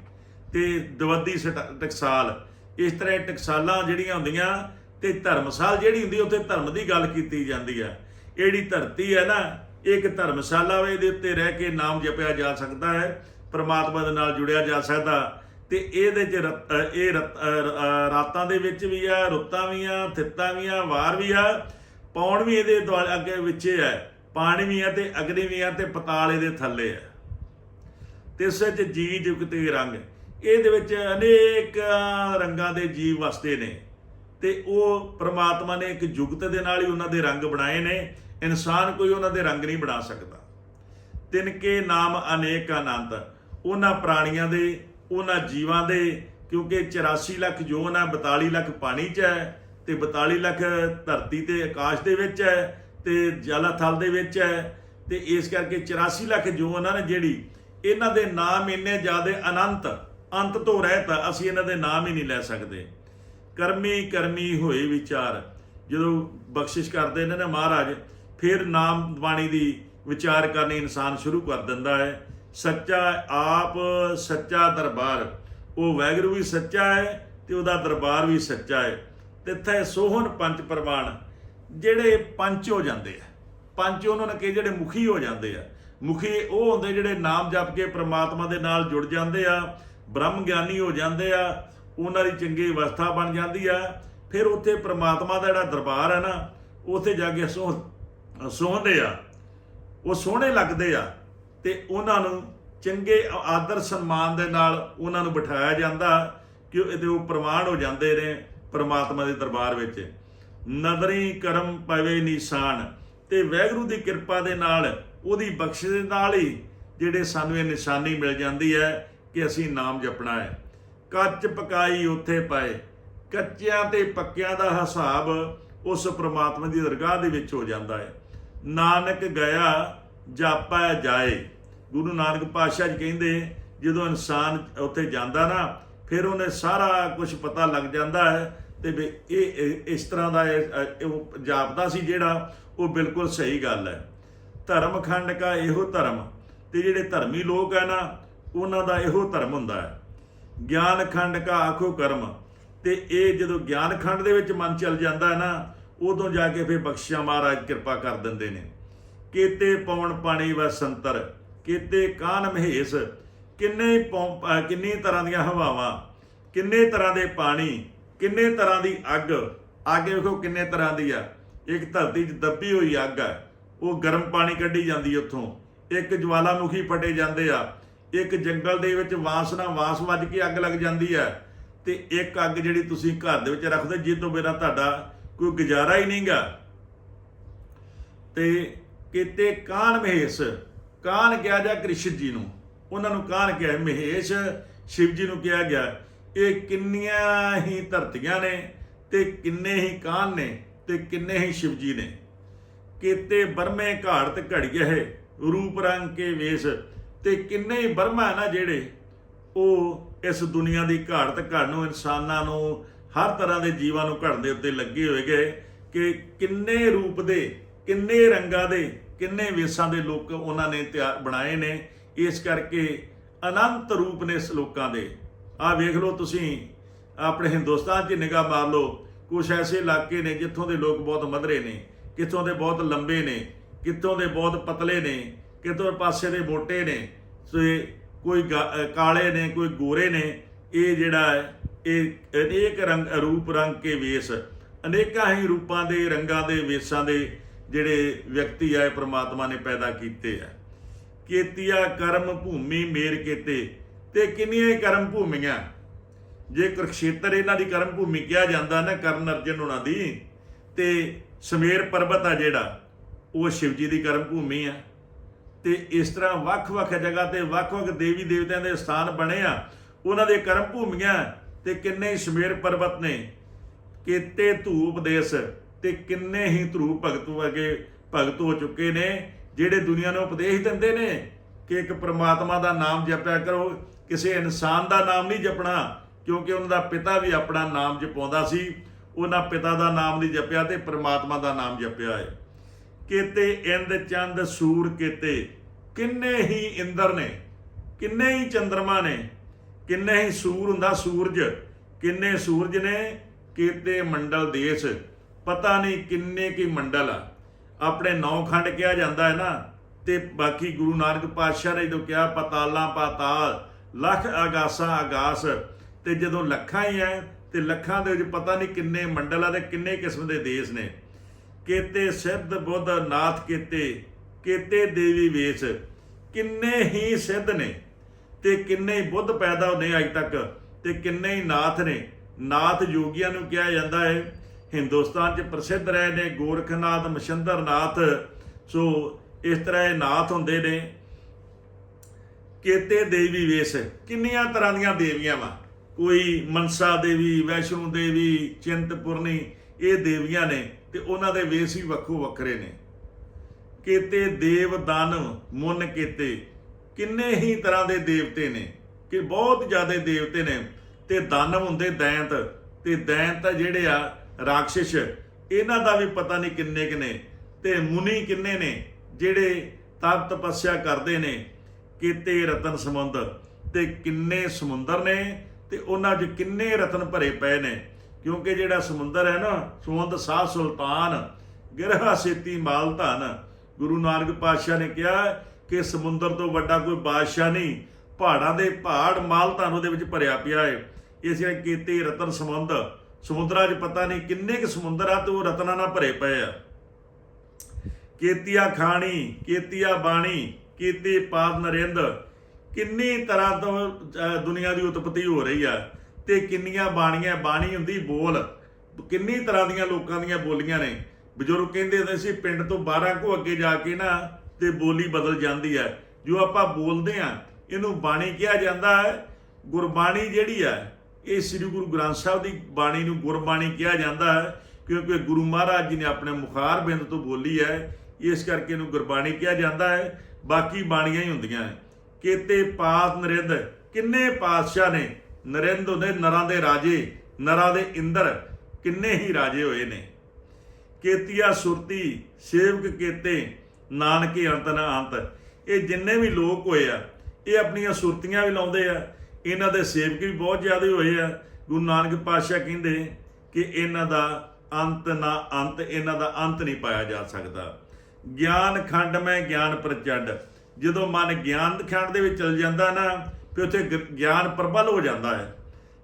ਤੇ ਦਵੱਦੀ ਸਟ- ਟਕਸਾਲ। ਇਸ ਤਰ੍ਹਾਂ ਇਹ ਟਕਸਾਲਾਂ ਜਿਹੜੀਆਂ ਹੁੰਦੀਆਂ ਤੇ ਧਰਮਸਾਲ ਜਿਹੜੀ ਹੁੰਦੀ, ਉੱਥੇ ਧਰਮ ਦੀ ਗੱਲ ਕੀਤੀ ਜਾਂਦੀ ਆ। ਇਹ ਜਿਹੜੀ ਧਰਤੀ ਹੈ ਨਾ ਇਹ ਇੱਕ ਧਰਮਸ਼ਾਲਾ ਵੇ ਇਹਦੇ ਉੱਤੇ ਰਹਿ ਕੇ ਨਾਮ ਜਪਿਆ ਜਾ ਸਕਦਾ ਹੈ, ਪਰਮਾਤਮਾ ਦੇ ਨਾਲ ਜੁੜਿਆ ਜਾ ਸਕਦਾ। ਤੇ ਇਹਦੇ ਚ ਰਤ- ਇਹ ਰ- ਰਾਤਾਂ ਦੇ ਵਿੱਚ ਵੀ ਆ, ਰੁੱਤਾਂ ਵੀ ਆ, ਥਿੱਤਾਂ ਵੀ ਆ, ਵਾਰ ਵੀ ਆ, ਪੌਣ ਵੀ ਇਹਦੇ ਦੁਆਲੇ ਅੱਗੇ ਵਿੱਚੇ ਹੈ ਪਾਣੀ ਵੀ ਆ ਤੇ ਅਗਨੀ ਵੀ ਆ ਤੇ ਪਤਾਲ ਇਹਦੇ ਥੱਲੇ ਆ। ਤੇ ਇਸ ਵਿੱਚ ਜੀ ਜੁਗਤੇ ਰੰਗ। ਇਹਦੇ ਵਿੱਚ ਅਨੇਕ ਰੰਗਾਂ ਦੇ ਜੀਵ ਵਸਦੇ ਨੇ। ਤੇ ਉਹ ਪ੍ਰਮਾਤਮਾ ਨੇ ਇੱਕ ਜੁਗਤ ਦੇ ਨਾਲ ਹੀ ਉਹਨਾਂ ਦੇ ਰੰਗ ਬਣਾਏ ਨੇ। ਇਨਸਾਨ ਕੋਈ ਉਹਨਾਂ ਦੇ ਰੰਗ ਨਹੀਂ ਬਣਾ ਸਕਦਾ। ਤਿਨਕੇ ਨਾਮ ਅਨੇਕ ਅਨੰਤ। ਉਹਨਾਂ ਪ੍ਰਾਣੀਆਂ ਦੇ ਉਹਨਾਂ ਜੀਵਾਂ ਦੇ ਕਿਉਂਕਿ 84 ਲੱਖ ਜੋਨ ਹੈ 42 ਲੱਖ ਪਾਣੀ 'ਚ ਹੈ ਤੇ 42 ਲੱਖ ਧਰਤੀ ਤੇ ਆਕਾਸ਼ ਦੇ ਵਿੱਚ ਹੈ ਤੇ ਜਲ ਥਲ ਦੇ ਵਿੱਚ ਹੈ ਤੇ ਇਸ ਕਰਕੇ 84 ਲੱਖ ਜੋਨ ਹਨ ਜਿਹੜੀ ਇਹਨਾਂ ਦੇ ਨਾਮ ਇੰਨੇ ਜ਼ਿਆਦੇ ਅਨੰਤ ਅੰਤ ਤੋਂ ਰਹਿਤ ਆ, ਅਸੀਂ ਇਹਨਾਂ ਦੇ ਨਾਮ ਹੀ ਨਹੀਂ ਲੈ ਸਕਦੇ। ਕਰਮੀ ਕਰਮੀ ਹੋਏ ਵਿਚਾਰ। ਜਦੋਂ ਬਖਸ਼ਿਸ਼ ਕਰਦੇ ਨੇ ਨਾ ਮਹਾਰਾਜ ਫਿਰ ਨਾਮ ਬਾਣੀ ਦੀ ਵਿਚਾਰ ਕਰਨੀ ਇਨਸਾਨ ਸ਼ੁਰੂ ਕਰ ਦਿੰਦਾ ਹੈ। ਸੱਚਾ ਆਪ, ਸੱਚਾ ਦਰਬਾਰ। ਉਹ ਵੈਗਰੂ ਵੀ ਸੱਚਾ ਹੈ ਤੇ ਉਹਦਾ ਦਰਬਾਰ ਵੀ ਸੱਚਾ ਹੈ। ਤਿੱਥੇ ਸੋਹਣ ਪੰਜ ਪ੍ਰਮਾਣ, ਜਿਹੜੇ ਪੰਜ ਹੋ ਜਾਂਦੇ ਆ। ਪੰਜ ਉਹਨਾਂ ਨੇ ਕਿ ਜਿਹੜੇ ਮੁਖੀ ਹੋ ਜਾਂਦੇ ਆ। ਮੁਖੀ ਉਹ ਹੁੰਦੇ ਜਿਹੜੇ ਨਾਮ ਜਪ ਕੇ ਪ੍ਰਮਾਤਮਾ ਦੇ ਨਾਲ ਜੁੜ ਜਾਂਦੇ ਆ, ਬ੍ਰਹਮ ਗਿਆਨੀ ਹੋ ਜਾਂਦੇ ਆ, ਉਹਨਾਂ ਦੀ ਚੰਗੀ ਅਵਸਥਾ ਬਣ ਜਾਂਦੀ ਆ। ਫਿਰ ਉੱਥੇ ਪ੍ਰਮਾਤਮਾ ਦਾ ਜਿਹੜਾ ਦਰਬਾਰ ਹੈ ਨਾ, ਉੱਥੇ ਜਾ ਕੇ ਸੋਹ, ਸੋਹਦੇ ਆ। ਉਹ ਸੋਹਣੇ ਲੱਗਦੇ ਆ। ਤੇ ਉਹਨਾਂ ਨੂੰ ਚੰਗੇ ਆਦਰ ਸਨਮਾਨ ਦੇ ਨਾਲ ਉਹਨਾਂ ਨੂੰ ਬਿਠਾਇਆ ਜਾਂਦਾ ਕਿ ਉਹ ਇਹਦੇ ਉਹ ਪ੍ਰਮਾਣ ਹੋ ਜਾਂਦੇ ਨੇ ਪਰਮਾਤਮਾ ਦੇ ਦਰਬਾਰ ਵਿੱਚ। ਨਦਰੀ ਕਰਮ ਪਵੇ ਨਿਸ਼ਾਨ ਤੇ ਵੈਗਰੂ ਦੀ ਕਿਰਪਾ ਦੇ ਨਾਲ ਉਹਦੀ ਬਖਸ਼ਿਸ਼ ਦੇ ਨਾਲ ਹੀ ਜਿਹੜੇ ਸਾਨੂੰ ਇਹ ਨਿਸ਼ਾਨੀ ਮਿਲ ਜਾਂਦੀ ਹੈ ਕਿ ਅਸੀਂ ਨਾਮ ਜਪਣਾ ਹੈ। ਕੱਚ ਪਕਾਈ ਉੱਥੇ ਪਾਏ, ਕੱਚਿਆਂ ਤੇ ਪੱਕਿਆਂ ਦਾ ਹਿਸਾਬ ਉਸ ਪ੍ਰਮਾਤਮਾ ਦੀ ਦਰਗਾਹ ਦੇ ਵਿੱਚ ਹੋ ਜਾਂਦਾ ਹੈ। ਨਾਨਕ ਗਿਆ, ਜਾਪਾ ਜਾਏ। ਗੁਰੂ ਨਾਨਕ ਪਾਤਸ਼ਾਹ ਜੀ ਕਹਿੰਦੇ, ਜਦੋਂ ਇਨਸਾਨ ਉੱਥੇ ਜਾਂਦਾ ਨਾ, ਫਿਰ ਉਹਨੇ ਸਾਰਾ ਕੁਝ ਪਤਾ ਲੱਗ ਜਾਂਦਾ ਹੈ ਤੇ ਵੀ ਇਹ ਇਸ ਤਰ੍ਹਾਂ ਦਾ ਉਹ ਜਾਪਦਾ ਸੀ ਜਿਹੜਾ, ਉਹ ਬਿਲਕੁਲ ਸਹੀ ਗੱਲ ਹੈ। ਧਰਮ ਖੰਡ ਕਾ ਇਹੋ ਧਰਮ, ਤੇ ਜਿਹੜੇ ਧਰਮੀ ਲੋਕ ਹੈ ਨਾ, ਉਹਨਾਂ ਦਾ ਇਹੋ ਧਰਮ ਹੁੰਦਾ ਹੈ। ਗਿਆਨ ਖੰਡ ਕਾ ਆਖੋ ਕਰਮ, ਤੇ ਇਹ ਜਦੋਂ ਗਿਆਨ ਖੰਡ ਦੇ ਵਿੱਚ ਮਨ ਚੱਲ ਜਾਂਦਾ ਹੈ ਨਾ, ਉਦੋਂ ਜਾ ਕੇ ਫਿਰ ਬਖਸ਼ਿਆ ਮਹਾਰਾਜ ਕਿਰਪਾ ਕਰ ਦਿੰਦੇ ਨੇ। ਕੀਤੇ ਪਵਨ ਪਾਣੀ ਵ ਸੰਤਰ ਕੀਤੇ ਕਾਨ ਮਹੇਸ਼, ਕਿੰਨੇ ਪੌਂ- ਅਹ ਕਿੰਨੀ ਤਰ੍ਹਾਂ ਦੀਆਂ ਹਵਾਵਾਂ, ਕਿੰਨੇ ਤਰ੍ਹਾਂ ਦੇ ਪਾਣੀ, ਕਿੰਨੇ ਤਰ੍ਹਾਂ ਦੀ ਅੱਗ ਅੱਗ ਵੇਖੋ ਕਿੰਨੇ ਤਰ੍ਹਾਂ ਦੀ ਆ। ਇੱਕ ਧਰਤੀ 'ਚ ਦੱਬੀ ਹੋਈ ਅੱਗ ਹੈ ਉਹ ਗਰਮ ਪਾਣੀ ਕੱਢੀ ਜਾਂਦੀ ਉੱਥੋਂ। ਇੱਕ ਜਵਾਲਾਮੁਖੀ ਫਟੇ ਜਾਂਦੇ ਆ, ਇੱਕ ਜੰਗਲ ਦੇ ਵਿੱਚ ਵਾਸਨਾ ਵਾਸ ਵੱਜ ਕੇ ਅੱਗ ਲੱਗ ਜਾਂਦੀ ਹੈ ਤੇ ਇੱਕ ਅੱਗ ਜਿਹੜੀ ਤੁਸੀਂ ਘਰ ਦੇ ਵਿੱਚ ਰੱਖਦੇ ਜਿਸ ਤੋਂ ਬਿਨਾਂ ਤੁਹਾਡਾ ਕੋਈ ਗੁਜ਼ਾਰਾ ਹੀ ਨਹੀਂਗਾ ਤੇ ਕਿਤੇ ਕਾਨ ਮਹੇਸ਼ ਕਾਨ ਕਿਹਾ ਜਾ ਕ੍ਰਿਸ਼ਨ ਜੀ ਨੂੰ? ਉਹਨਾਂ ਨੂੰ ਕਾਨ ਕਿਹਾ ਮਹੇਸ਼ ਸ਼ਿਵ ਜੀ ਨੂੰ ਕਿਹਾ ਗਿਆ, ਇਹ ਕਿੰਨੀਆਂ ਹੀ ਧਰਤੀਆਂ ਨੇ ਤੇ ਕਿੰਨੇ ਹੀ ਕਾਨ ਨੇ ਤੇ ਕਿੰਨੇ ਹੀ ਸ਼ਿਵ ਜੀ ਨੇ। ਕੀਤੇ ਬਰਮੇ ਘਾੜਤ ਘੜੀਏ ਗਏ ਰੂਪ ਰੰਗ ਕੇ ਵੇਸ। ਤੇ ਕਿੰਨੇ ਹੀ ਬਰਮਾ ਹੈ ਨਾ ਜਿਹੜੇ, ਉਹ ਇਸ ਦੁਨੀਆ ਦੀ ਘਾੜਤ ਘੜ ਨੂੰ, ਇਨਸਾਨਾਂ ਨੂੰ, ਹਰ ਤਰ੍ਹਾਂ ਦੇ ਜੀਵਾਂ ਨੂੰ ਘੜਨ ਦੇ ਉੱਤੇ ਲੱਗੇ ਹੋਏ ਗਏ ਕਿ ਕਿੰਨੇ ਰੂਪ ਦੇ, ਕਿੰਨੇ ਰੰਗਾਂ ਦੇ ਕਿੰਨੇ ਵੇਸਾਂ ਦੇ ਲੋਕ ਉਹਨਾਂ ਨੇ ਤਿਆਰ ਬਣਾਏ ਨੇ, ਇਸ ਕਰਕੇ ਅਨੰਤ ਰੂਪ ਨੇ ਇਸ ਲੋਕਾਂ ਦੇ। ਆਹ ਵੇਖ ਲਓ ਤੁਸੀਂ, ਆਪਣੇ ਹਿੰਦੁਸਤਾਨ 'ਚ ਨਿਗਾਹ ਮਾਰ ਲਓ ਕੁਝ ਐਸੇ ਇਲਾਕੇ ਨੇ ਜਿੱਥੋਂ ਦੇ ਲੋਕ ਬਹੁਤ ਮਧਰੇ ਨੇ, ਕਿੱਥੋਂ ਦੇ ਬਹੁਤ ਲੰਬੇ ਨੇ, ਕਿੱਥੋਂ ਦੇ ਬਹੁਤ ਪਤਲੇ ਨੇ, ਕਿੱਥੋਂ ਪਾਸੇ ਦੇ ਮੋਟੇ ਨੇ ਸੋ ਕੋਈ ਗਾ- ਕਾਲੇ ਨੇ, ਕੋਈ ਗੋਰੇ ਨੇ, ਇਹ ਜਿਹੜਾ ਹੈ, ਇਹ ਅਨੇਕ ਰੰਗ, ਰੂਪ ਰੰਗ ਕੇ ਵੇਸ, ਅਨੇਕਾਂ ਹੀ ਰੂਪਾਂ ਦੇ, ਰੰਗਾਂ ਦੇ, ਵੇਸਾਂ ਦੇ ਜਿਹੜੇ ਵਿਅਕਤੀ ਆਏ ਪ੍ਰਮਾਤਮਾ ਨੇ ਪੈਦਾ ਕੀਤੇ ਆ। ਕੀਤੀਆ ਕਰਮ ਭੂਮੀ ਮੇਰ ਕੀਤੇ ਤੇ ਕਿੰਨੀਆਂ ਹੀ ਕਰਮ ਭੂਮੀਆਂ? ਜੇ ਕੁਰਕਸ਼ੇਤਰ ਇਹਨਾਂ ਦੀ ਕਰਮ ਭੂਮੀ ਕਿਹਾ ਜਾਂਦਾ ਨਾ, ਕਰਨ ਅਰਜਨ ਉਹਨਾਂ ਦੀ, ਤੇ ਸਮੇਰ ਪਰਬਤ ਆ ਜਿਹੜਾ, ਉਹ ਸ਼ਿਵਜੀ ਦੀ ਕਰਮ ਭੂਮੀ ਆ। ਤੇ ਇਸ ਤਰ੍ਹਾਂ ਵੱਖ-ਵੱਖ ਜਗ੍ਹਾ ਤੇ ਵੱਖ-ਵੱਖ ਦੇਵੀ ਦੇਵਤਿਆਂ ਦੇ ਸਥਾਨ ਬਣੇ ਆ। ਉਹਨਾਂ ਦੇ ਕਰਮ ਭੂਮੀਆਂ ਤੇ ਕਿੰਨੇ ਹੀ ਸਮੇਰ ਪਰਬਤ ਨੇ। ਕੀਤੇ ਧੂਪ ਦੇਸ ਤੇ ਕਿੰਨੇ ਹੀ ਧਰੂ ਭਗਤ ਵਗੇ ਭਗਤ ਹੋ ਚੁੱਕੇ ਨੇ, ਜਿਹੜੇ ਦੁਨੀਆ ਨੂੰ ਉਪਦੇਸ਼ ਦਿੰਦੇ ਨੇ ਕਿ ਇੱਕ ਪ੍ਰਮਾਤਮਾ ਦਾ ਨਾਮ ਜਪਿਆ ਕਰੋ, ਕਿਸੇ ਇਨਸਾਨ ਦਾ ਨਾਮ ਨਹੀਂ ਜਪਣਾ, ਕਿਉਂਕਿ ਉਹਨਾਂ ਦਾ ਪਿਤਾ ਵੀ ਆਪਣਾ ਨਾਮ ਜਪਾਉਂਦਾ ਸੀ। ਉਹਨਾਂ ਪਿਤਾ ਦਾ ਨਾਮ ਨਹੀਂ ਜਪਿਆ ਤੇ ਪ੍ਰਮਾਤਮਾ ਦਾ ਨਾਮ ਜਪਿਆ ਹੈ। ਕੀਤੇ ਇੰਦ, ਚੰਦ, ਸੂਰ ਕੀਤੇ ਕਿੰਨੇ ਹੀ ਇੰਦਰ ਨੇ, ਕਿੰਨੇ ਹੀ ਚੰਦਰਮਾ ਨੇ, ਕਿੰਨੇ ਹੀ ਸੂਰ ਹੁੰਦਾ ਸੂਰਜ, ਕਿੰਨੇ ਸੂਰਜ ਨੇ, ਕੀਤੇ ਮੰਡਲ ਦੇਸ਼ ਪਤਾ ਨਹੀਂ ਕਿੰਨੇ ਕੀ ਮੰਡਲ ਆ। ਆਪਣੇ ਨੌ ਖੰਡ ਕਿਹਾ ਜਾਂਦਾ ਹੈ ਨਾ, ਤੇ ਬਾਕੀ ਗੁਰੂ ਨਾਨਕ ਪਾਤਸ਼ਾਹ ਨੇ ਜਦੋਂ ਕਿਹਾ, ਪਤਾਲਾਂ ਪਾਤਾਲ, ਲੱਖ ਆਗਾਸਾਂ ਆਗਾਸ ਤੇ ਜਦੋਂ ਲੱਖਾਂ ਹੀ ਐ ਤੇ ਲੱਖਾਂ ਦੇ ਵਿੱਚ ਪਤਾ ਨਹੀਂ ਕਿੰਨੇ ਮੰਡਲ ਆ ਤੇ ਕਿੰਨੇ ਕਿਸਮ ਦੇ ਦੇਸ਼ ਨੇ। ਕੇਤੇ ਸਿੱਧ ਬੁੱਧ ਨਾਥ ਕੀਤੇ ਕੀਤੇ ਦੇਵੀ ਵੇਸ, ਕਿੰਨੇ ਹੀ ਸਿੱਧ ਨੇ। ਤੇ ਕਿੰਨੇ ਹੀ ਬੁੱਧ ਪੈਦਾ ਹੋਣੇ ਅਜ ਤੱਕ, ਤੇ ਕਿੰਨੇ ਹੀ ਨਾਥ ਨੇ। ਨਾਥ ਯੋਗੀਆਂ ਨੂੰ ਕਿਹਾ ਜਾਂਦਾ ਹੈ ਹਿੰਦੁਸਤਾਨ 'ਚ ਪ੍ਰਸਿੱਧ ਰਹੇ ਨੇ ਗੋਰਖਨਾਥ ਮਸ਼ੰਦਰਨਾਥ। ਸੋ ਇਸ ਤਰ੍ਹਾਂ ਇਹ ਨਾਥ ਹੁੰਦੇ ਨੇ। ਕੇਤੇ ਦੇਵੀ ਵੇਸ, ਕਿੰਨੀਆਂ ਤਰ੍ਹਾਂ ਦੀਆਂ ਦੇਵੀਆਂ ਵਾ? ਕੋਈ ਮਨਸਾ ਦੇਵੀ, ਵੈਸ਼ਨੂ ਦੇਵੀ, ਚਿੰਤਪੁਰਨੀ, ਇਹ ਦੇਵੀਆਂ ਨੇ ਤੇ ਉਹਨਾਂ ਦੇ ਵੇਸ ਵੀ ਵੱਖੋ ਵੱਖਰੇ ਨੇ। ਕੇਤੇ ਦੇਵ ਦਾਨਵ ਮੁੰਨ ਕੇਤੇ, ਕਿੰਨੇ ਹੀ ਤਰ੍ਹਾਂ ਦੇ ਦੇਵਤੇ ਨੇ, ਕਿ ਬਹੁਤ ਜ਼ਿਆਦਾ ਦੇਵਤੇ ਨੇ। ਤੇ ਦਾਨਵ ਹੁੰਦੇ ਦੈਂਤ, ਤੇ ਦੈਂਤ ਜਿਹੜੇ ਆ ਰਾਖਸ਼ ਇਹਨਾਂ ਦਾ ਵੀ ਪਤਾ ਨਹੀਂ ਕਿੰਨੇ ਕਿਨੇ ਤੇ ਮੁਨੀ ਕਿੰਨੇ ਨੇ ਜਿਹੜੇ ਤਪ ਤਪੱਸਿਆ ਕਰਦੇ ਨੇ, ਕੀਤੇ ਰਤਨ ਸਮੁੰਦ ਤੇ ਕਿੰਨੇ ਸਮੁੰਦਰ ਨੇ ਤੇ ਉਹਨਾਂ 'ਚ ਕਿੰਨੇ ਰਤਨ ਭਰੇ ਪਏ ਨੇ। ਕਿਉਂਕਿ ਜਿਹੜਾ ਸਮੁੰਦਰ ਹੈ ਨਾ ਸੁੰਦ ਸਾਹ ਸੁਲਤਾਨ, ਗਿਰਹਾ ਸੇਤੀ ਮਾਲ ਧਨ, ਗੁਰੂ ਨਾਨਕ ਪਾਤਸ਼ਾਹ ਨੇ ਕਿਹਾ ਕਿ ਸਮੁੰਦਰ ਤੋਂ ਵੱਡਾ ਕੋਈ ਬਾਦਸ਼ਾਹ ਨਹੀਂ, ਪਹਾੜਾਂ ਦੇ ਪਹਾੜ ਮਾਲ ਧਨ ਉਹਦੇ ਵਿੱਚ ਭਰਿਆ ਪਿਆ ਹੈ ਇਸ ਲਈ ਕੀਤੇ ਰਤਨ ਸਮੁੰਦ ਸਮੁੰਦਰਾਂ 'ਚ ਪਤਾ ਨਹੀਂ ਕਿੰਨੇ ਕੁ ਸਮੁੰਦਰ ਆ ਤੇ ਉਹ ਰਤਨਾਂ ਨਾਲ ਭਰੇ ਪਏ ਆ। ਕੇਤੀਆ ਖਾਣੀ, ਕੇਤੀਆ ਬਾਣੀ, ਕੀਤੀ ਪਾਦ ਨਰਿੰਦ, ਕਿੰਨੀ ਤਰ੍ਹਾਂ ਤੋਂ ਦੁਨੀਆ ਦੀ ਉਤਪਤੀ ਹੋ ਰਹੀ ਆ ਤੇ ਕਿੰਨੀਆਂ ਬਾਣੀਆਂ, ਬਾਣੀ ਹੁੰਦੀ ਬੋਲ, ਕਿੰਨੀ ਤਰ੍ਹਾਂ ਦੀਆਂ ਲੋਕਾਂ ਦੀਆਂ ਬੋਲੀਆਂ ਨੇ। ਬਜ਼ੁਰਗ ਕਹਿੰਦੇ ਹੁੰਦੇ ਸੀ, ਪਿੰਡ ਤੋਂ 12 ਕੋ ਅੱਗੇ ਜਾ ਕੇ ਨਾ ਤੇ ਬੋਲੀ ਬਦਲ ਜਾਂਦੀ ਹੈ ਜੋ ਆਪਾਂ ਬੋਲਦੇ ਆ, ਇਹਨੂੰ ਬਾਣੀ ਕਿਹਾ ਜਾਂਦਾ ਹੈ। ਗੁਰਬਾਣੀ ਜਿਹੜੀ ਹੈ ਇਹ ਸ੍ਰੀ ਗੁਰੂ ਗ੍ਰੰਥ ਸਾਹਿਬ ਦੀ ਬਾਣੀ ਨੂੰ ਗੁਰਬਾਣੀ ਕਿਹਾ ਜਾਂਦਾ ਹੈ, ਕਿਉਂਕਿ ਗੁਰੂ ਮਹਾਰਾਜ ਜੀ ਨੇ ਆਪਣੇ ਮੁਖਾਰ ਬਿੰਦ ਤੋਂ ਬੋਲੀ ਹੈ, ਇਸ ਕਰਕੇ ਇਹਨੂੰ ਗੁਰਬਾਣੀ ਕਿਹਾ ਜਾਂਦਾ ਹੈ, ਬਾਕੀ ਬਾਣੀਆਂ ਹੀ ਹੁੰਦੀਆਂ ਨੇ। ਕੀਤੇ ਪਾਤ ਨਰਿੰਦ, ਕਿੰਨੇ ਪਾਤਸ਼ਾਹ ਨੇ? ਨਰਿੰਦ ਹੁੰਦੇ ਨਰਾਂ ਦੇ ਰਾਜੇ, ਨਰਾਂ ਦੇ ਇੰਦਰ, ਕਿੰਨੇ ਹੀ ਰਾਜੇ ਹੋਏ ਨੇ। ਕੇਤੀਆ ਸੁਰਤੀ, ਸੇਵਕ ਕੇਤੇ, ਨਾਨਕੇ ਅੰਤ ਨਾ ਅੰਤ। ਇਹ ਜਿੰਨੇ ਵੀ ਲੋਕ ਹੋਏ ਆ, ਇਹ ਆਪਣੀਆਂ ਸੁਰਤੀਆਂ ਵੀ ਲਾਉਂਦੇ ਆ ਇਹਨਾਂ ਦੇ ਸੇਵਕ ਵੀ ਬਹੁਤ ਜ਼ਿਆਦਾ ਹੋਏ ਆ। ਗੁਰੂ ਨਾਨਕ ਪਾਤਸ਼ਾਹ ਕਹਿੰਦੇ ਕਿ ਇਹਨਾਂ ਦਾ ਅੰਤ ਨਾ ਅੰਤ, ਇਹਨਾਂ ਦਾ ਅੰਤ ਨਹੀਂ ਪਾਇਆ ਜਾ ਸਕਦਾ। ਗਿਆਨ ਖੰਡ ਮੈਂ ਗਿਆਨ ਪ੍ਰਚੰਡ। ਜਦੋਂ ਮਨ ਗਿਆਨ ਖੰਡ ਦੇ ਵਿੱਚ ਚਲ ਜਾਂਦਾ ਨਾ ਫਿਰ ਉੱਥੇ ਗ- ਗਿਆਨ ਪ੍ਰਬਲ ਹੋ ਜਾਂਦਾ ਹੈ।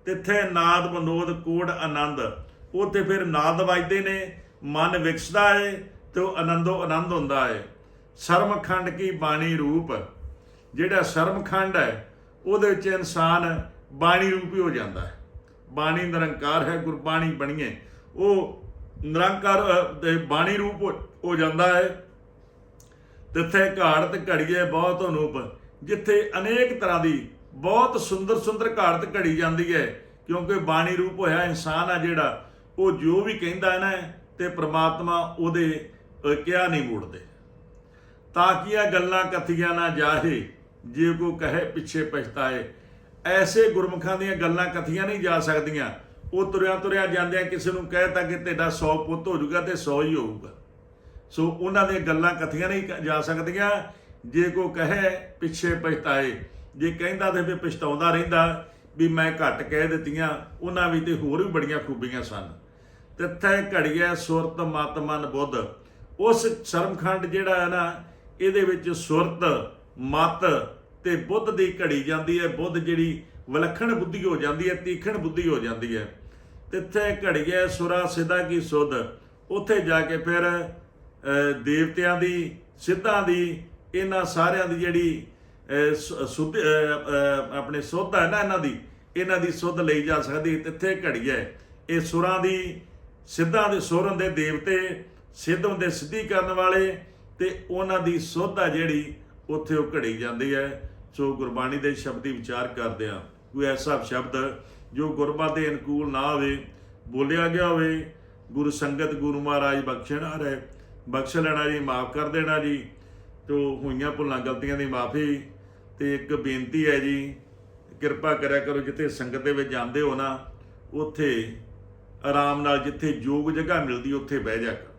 ਤਿੱਥੇ ਨਾਦ ਬਨੋਦ ਕੋੜ ਆਨੰਦ। ਉੱਥੇ ਫਿਰ ਨਾਦ ਵੱਜਦੇ ਨੇ, ਮਨ ਵਿਕਸਦਾ ਹੈ ਤੇ ਉਹ ਆਨੰਦੋ ਆਨੰਦ ਹੁੰਦਾ ਹੈ। ਸ਼ਰਮਖੰਡ ਕੀ ਬਾਣੀ ਰੂਪ। ਜਿਹੜਾ ਸ਼ਰਮਖੰਡ ਹੈ ਉਹਦੇ ਵਿੱਚ ਇਨਸਾਨ ਬਾਣੀ ਰੂਪੀ ਹੋ ਜਾਂਦਾ ਹੈ। ਬਾਣੀ ਨਿਰੰਕਾਰ ਹੈ, ਗੁਰਬਾਣੀ ਬਣੀਏ ਉਹ ਨਿਰੰਕਾਰ ਦੇ ਬਾਣੀ ਰੂਪ ਹੋ- ਜਾਂਦਾ ਹੈ। ਤਿੱਥੇ ਘਾੜਤ ਘੜੀਏ ਬਹੁਤ ਅਨੂਪ। ਜਿੱਥੇ ਅਨੇਕ ਤਰ੍ਹਾਂ ਦੀ ਬਹੁਤ ਸੁੰਦਰ ਸੁੰਦਰ ਘਾੜਤ ਘੜੀ ਜਾਂਦੀ ਹੈ। ਕਿਉਂਕਿ ਬਾਣੀ ਰੂਪ ਹੋਇਆ ਇਨਸਾਨ ਆ ਜਿਹੜਾ, ਉਹ ਜੋ ਵੀ ਕਹਿੰਦਾ ਹੈ ਨਾ, ਤੇ ਪ੍ਰਮਾਤਮਾ ਉਹਦੇ ਕਿਹਾ ਨਹੀਂ ਮੋੜਦੇ। ਤਾਂ ਕਿ ਇਹ ਗੱਲਾਂ ਕਥੀਆਂ ਨਾ ਜਾਹੇ। ਜੇ ਕੋ ਕਹੇ, ਪਿੱਛੇ ਪਛਤਾਏ। ਐਸੇ ਗੁਰਮੁਖਾਂ ਦੀਆਂ ਗੱਲਾਂ ਕਥੀਆਂ ਨਹੀਂ ਜਾ ਸਕਦੀਆਂ। ਉਹ ਤੁਰਿਆ ਤੁਰਿਆ ਜਾਂਦਿਆਂ ਕਿਸੇ ਨੂੰ ਕਹਿ ਕਹਿਤਾ ਕਿ ਤੇਰਾ 100 ਪੁੱਤ ਹੋ ਜਾਊਗਾ ਤੇ 100 ਹੀ ਹੋਊਗਾ। ਸੋ ਉਹਨਾਂ ਦੀਆਂ ਗੱਲਾਂ ਕਥੀਆਂ ਨਹੀਂ ਜਾ ਸਕਦੀਆਂ। ਜੇ ਕੋ ਕਹੇ, ਪਿੱਛੇ ਪਛਤਾਏ। ਜੇ ਕਹਿੰਦਾ ਤੇ ਵੀ ਪਛਤਾਉਂਦਾ ਰਹਿੰਦਾ ਵੀ ਮੈਂ ਘੱਟ ਕਹਿ ਦਿੱਤੀਆਂ, ਉਹਨਾਂ ਵਿੱਚ ਤੇ ਹੋਰ ਵੀ ਬੜੀਆਂ ਖੂਬੀਆਂ ਸਨ। ਤਿੱਥੇ ਘੜੀਐ ਸੁਰਤ ਮਤ ਮਨ ਬੁੱਧ। ਉਸ ਸ਼ਰਮਖੰਡ ਜਿਹੜਾ ਹੈ ਨਾ, ਇਹਦੇ ਵਿੱਚ ਸੁਰਤ ਮਤ ਤੇ ਬੁੱਧ ਦੀ ਘੜੀ ਜਾਂਦੀ ਹੈ ਬੁੱਧ ਜਿਹੜੀ ਵਿਲੱਖਣ ਬੁੱਧੀ ਹੋ ਜਾਂਦੀ ਹੈ ਤੀਖਣ ਬੁੱਧੀ ਹੋ ਜਾਂਦੀ ਹੈ। ਤਿੱਥੇ ਘੜੀਐ ਸੁਰਾ ਸਿਧਾ ਕੀ ਸੁਧ। ਉੱਥੇ ਜਾ ਕੇ ਫਿਰ ਦੇਵਤਿਆਂ ਦੀ ਸਿੱਧਾਂ ਦੀ ਇਹਨਾਂ ਸਾਰਿਆਂ ਦੀ ਜਿਹੜੀ ਅਹ, ਸੁ- ਸੁੱਧ ਅਹ, ਅਹ, ਆਪਣੇ ਸੁੱਧ ਹੈ ਨਾ ਇਹਨਾਂ ਦੀ ਇਹਨਾਂ ਦੀ ਸੁੱਧ ਲਈ ਜਾ ਸਕਦੀ। ਤਿੱਥੇ ਘੜੀ ਹੈ ਇਹ ਸੁਰਾਂ ਦੀ ਸਿੱਧਾਂ ਦੇ ਸੁਰ ਹੁੰਦੇ ਦੇਵਤੇ ਸਿੱਧ ਹੁੰਦੇ ਸਿੱਧੀ ਕਰਨ ਵਾਲੇ ਤੇ ਉਹਨਾਂ ਦੀ ਸੁੱਧ ਆ ਜਿਹੜੀ ਉੱਥੇ ਉਹ ਘੜੀ ਜਾਂਦੀ ਹੈ, ਸੋ ਗੁਰਬਾਣੀ ਦੇ ਸ਼ਬਦੀ ਵਿਚਾਰ ਕਰਦੇ ਆ ਕੋਈ ਐਸਾ ਸ਼ਬਦ ਜੋ ਗੁਰਮਤਿ ਦੇ ਅਨੁਕੂਲ ਨਾ ਹੋਵੇ, ਬੋਲਿਆ ਗਿਆ ਹੋਵੇ, ਗੁਰੂ ਸੰਗਤ, ਗੁਰੂ ਮਹਾਰਾਜ ਬਖਸ਼ਣਾ ਰਹੇ, ਬਖਸ਼ ਲੈਣਾ ਜੀ, ਮਾਫ ਕਰ ਦੇਣਾ ਜੀ, ਤੋ ਹੋਈਆਂ ਭੁੱਲਾਂ, ਗਲਤੀਆਂ ਦੀ ਮਾਫੀ ਤੇ ਇੱਕ ਬੇਨਤੀ ਹੈ ਜੀ, ਕਿਰਪਾ ਕਰਿਆ ਕਰੋ ਜਿੱਥੇ ਸੰਗਤ ਦੇ ਵਿੱਚ ਜਾਂਦੇ ਹੋ ਨਾ, ਉੱਥੇ ਆਰਾਮ ਨਾਲ ਜਿੱਥੇ ਯੋਗ ਜਗ੍ਹਾ ਮਿਲਦੀ, ਉੱਥੇ ਬਹਿ ਜਾ ਕਰੋ।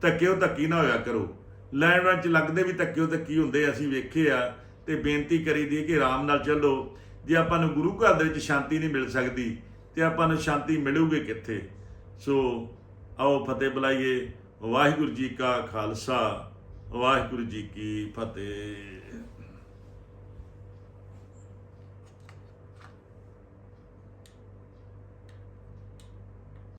ਧੱਕਿਓ ਧੱਕੀ ਨਾ ਹੋਇਆ ਕਰੋ। ਲੈਣ 'ਚ ਲੱਗਦੇ ਵੀ ਧੱਕਿਓ ਧੱਕੀ ਹੁੰਦੇ ਅਸੀਂ ਵੇਖੇ ਆ, ਤੇ ਬੇਨਤੀ ਕਰੀ ਦੀ ਕਿ ਆਰਾਮ ਨਾਲ ਚੱਲੋ। ਜੇ ਆਪਾਂ ਨੂੰ ਗੁਰੂ ਘਰ ਦੇ ਵਿੱਚ ਸ਼ਾਂਤੀ ਨਹੀਂ ਮਿਲ ਸਕਦੀ, ਤੇ ਆਪਾਂ ਨੂੰ ਸ਼ਾਂਤੀ ਮਿਲੂਗੀ ਕਿੱਥੇ? ਸੋ ਆਓ ਫਤਿਹ ਬੁਲਾਈਏ। ਵਾਹਿਗੁਰੂ ਜੀ ਕਾ ਖਾਲਸਾ, ਵਾਹਿਗੁਰੂ ਜੀ ਕੀ ਫਤਿਹ।